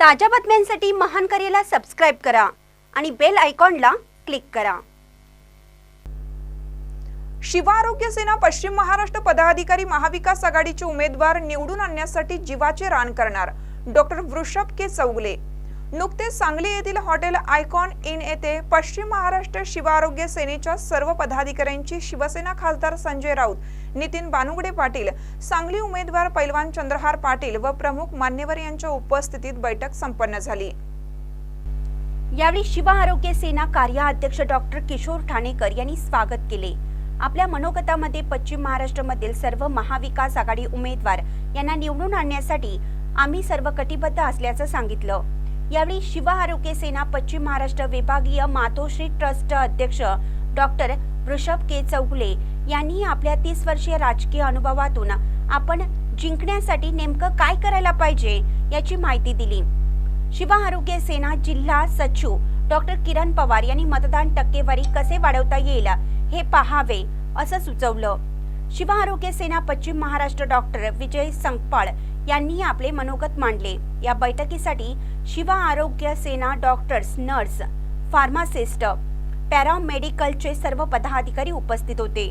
ताज्या बातम्यांसाठी महान करेला सबस्क्राईब करा आणि बेल आयकॉनला क्लिक करा. शिवा आरोग्य सेना पश्चिम महाराष्ट्र पदाधिकारी महाविकास आघाडीचे उमेदवार निवडून आणण्यासाठी जीवाचे रान करणार. डॉक्टर वृषभ के चौगले. नुकतेच सांगली येथील हॉटेल आयकॉन इन येथे पश्चिम महाराष्ट्र शिवारोग्य सेनेच्या सर्व पदाधिकाऱ्यांची शिवसेना खासदार संजय राऊत नितीन बानुगडे पाटील सांगली उमेदवार पैलवान चंद्रहार पाटील व प्रमुख मान्यवर यांच्या उपस्थितीत बैठक संपन्न झाली. यावेळी शिवा आरोग्य सेना कार्याध्यक्ष डॉक्टर किशोर ठाणेकर यांनी स्वागत केले. आपल्या मनोगतामध्ये पश्चिम महाराष्ट्रामधील सर्व महाविकास आघाडी उमेदवार यांना निवडून आणण्यासाठी आम्ही सर्व कटिबद्ध असल्याचं सांगितलं. यावेळी शिवा आरोग्य सेना पश्चिम महाराष्ट्र विभागीय मातोश्री ट्रस्ट अध्यक्ष डॉक्टर वृषभ के. चौगुले यांनी आपल्या तीस वर्षीय राजकीय अनुभवातून आपण जिंकण्यासाठी नेमकं काय करायला पाहिजे याची माहिती दिली. शिव आरोग्य सेना जिल्हा सचिव डॉक्टर किरण पवार यांनी मतदान टक्केवारी कसे वाढवता येईल हे पाहावे असं सुचवलं. शिव आरोग्य सेना पश्चिम महाराष्ट्र डॉक्टर विजय संकपाळ यांनी आपले मनोगत मांडले. या बैठकीसाठी Shiva Arogya Sena doctors nurse pharmacist पॅरामेडिकलचे सर्व पदाधिकारी उपस्थित होते.